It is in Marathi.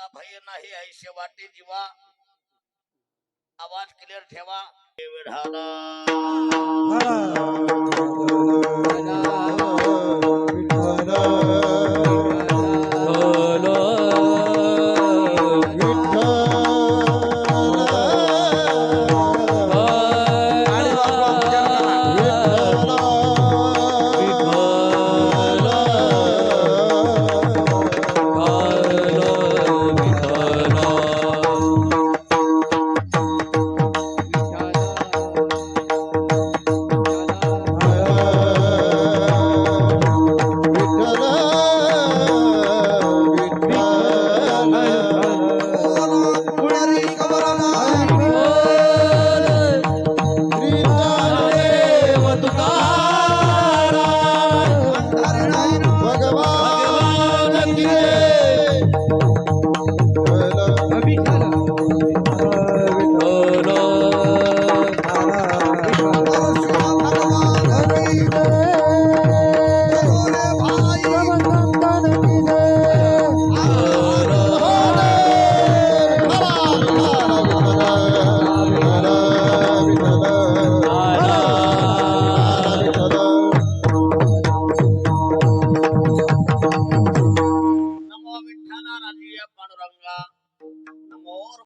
अभय नाही ऐसे वाटे जीवा. आवाज क्लिअर ठेवा.